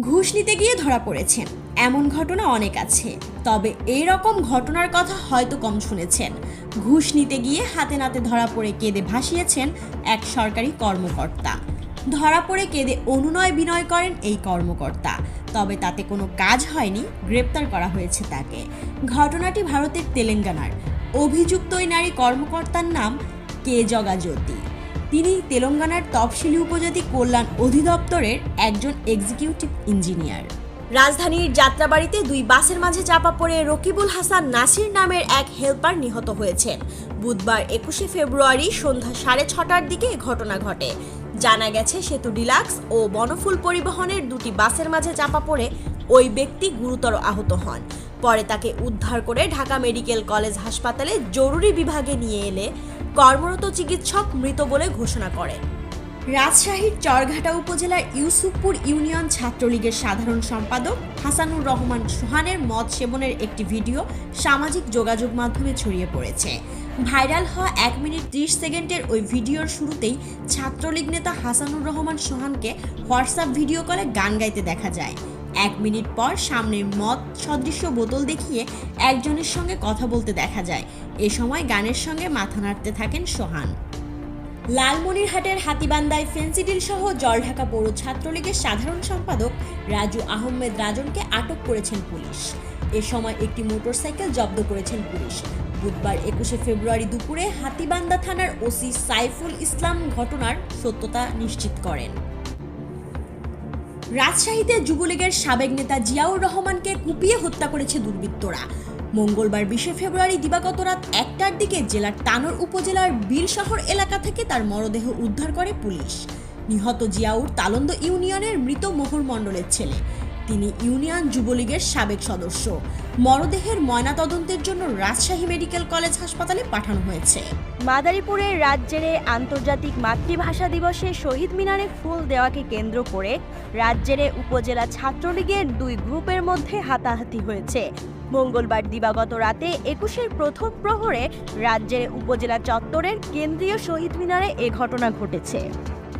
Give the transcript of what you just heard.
ঘুষ নিতে গিয়ে ধরা পড়েছেন। এমন ঘটনা অনেক আছে। তবে এই রকম ঘটনার কথা হয়তো কম শুনেছেন। ঘুষ নিতে গিয়ে হাতে নাতে ধরা পড়ে কেঁদে ভাসিয়েছেন এক সরকারি কর্মকর্তা। ধরা পড়ে কেঁদে অনুনয় বিনয় করেন এই কর্মকর্তা। তবে তাতে কোনো কাজ হয়নি, গ্রেপ্তার করা হয়েছে তাকে। ঘটনাটি ভারতের তেলেঙ্গানার। অভিযুক্ত ওই নারী কর্মকর্তার নাম কে জগাজ্যোতি। তিনি তেলেঙ্গানার তফসিলি উপজাতি কল্যাণ অধিদপ্তরের একজন এক্সিকিউটিভ ইঞ্জিনিয়ার রাজধানীর যাত্রাবাড়িতে দুই বাসের মাঝে চাপা পড়ে রকিবুল হাসান নাসির নামের এক হেল্পার নিহত হয়েছেন। বুধবার একুশে ফেব্রুয়ারি সন্ধ্যা সাড়ে ছটার দিকে ঘটনা ঘটে। জানা গেছে, সেতু ডিলাক্স ও বনফুল পরিবহনের দুটি বাসের মাঝে চাপা পড়ে ওই ব্যক্তি গুরুতর আহত হন। পরে তাকে উদ্ধার করে ঢাকা মেডিকেল কলেজ হাসপাতালে জরুরি বিভাগে নিয়ে এলে কর্মরত চিকিৎসক মৃত বলে ঘোষণা করেন রাজশাহীর চরঘাটা উপজেলার ইউসুফপুর ইউনিয়ন ছাত্রলীগের সাধারণ সম্পাদক হাসানুর রহমান সোহানের মদ সেবনের একটি ভিডিও সামাজিক যোগাযোগ মাধ্যমে ছড়িয়ে পড়েছে। ভাইরাল হওয়া এক মিনিট ত্রিশ সেকেন্ডের ওই ভিডিওর শুরুতেই ছাত্রলীগ নেতা হাসানুর রহমান সোহানকে হোয়াটসঅ্যাপ ভিডিও কলে গান গাইতে দেখা যায়। এক মিনিট পর সামনের মদ সদৃশ্য বোতল দেখিয়ে একজনের সঙ্গে কথা বলতে দেখা যায়। এ সময় গানের সঙ্গে মাথা নাড়তে থাকেন সোহান। লালমনিরহাটের হাতিবান্দায় ফেন্সিডিল সহ জলঢাকা পৌর ছাত্রলীগের সাধারণ সম্পাদক রাজু আহমেদ রাজনকে আটক করেছেন পুলিশ। এ সময় একটি মোটরসাইকেল জব্দ করেছেন পুলিশ। বুধবার একুশে ফেব্রুয়ারি দুপুরে হাতিবান্দা থানার ওসি সাইফুল ইসলাম ঘটনার সত্যতা নিশ্চিত করেন। রাজশাহীতে যুবলীগের সাবেক নেতা জিয়াউর রহমানকে কুপিয়ে হত্যা করেছে দুর্বৃত্তরা। মঙ্গলবার বিশে ফেব্রুয়ারি দিবাগত রাত একটার দিকে জেলার তানোর উপজেলার বীরশহর শহর এলাকা থেকে তার মরদেহ উদ্ধার করে পুলিশ। নিহত জিয়াউর তালন্দ ইউনিয়নের মৃত মোহর মণ্ডলের ছেলে। তিনি ইউনিয়ন যুবলীগের সাবেক সদস্য। মরদেহের ময়নাতদন্তের জন্য রাজশাহী মেডিকেল কলেজ হাসপাতালে পাঠানো হয়েছে। মাদারীপুরের রাজ্যেরে আন্তর্জাতিক মাতৃভাষা দিবসে শহীদ মিনারে ফুল দেওয়াকে কেন্দ্র করে রাজ্যেরে উপজেলা ছাত্রলীগের দুই গ্রুপের মধ্যে হাতাহাতি হয়েছে। মঙ্গলবার দিবাগত রাতে একুশের প্রথম প্রহরে রাজ্যের উপজেলা চত্বরের কেন্দ্রীয় শহীদ মিনারে এ ঘটনা ঘটেছে।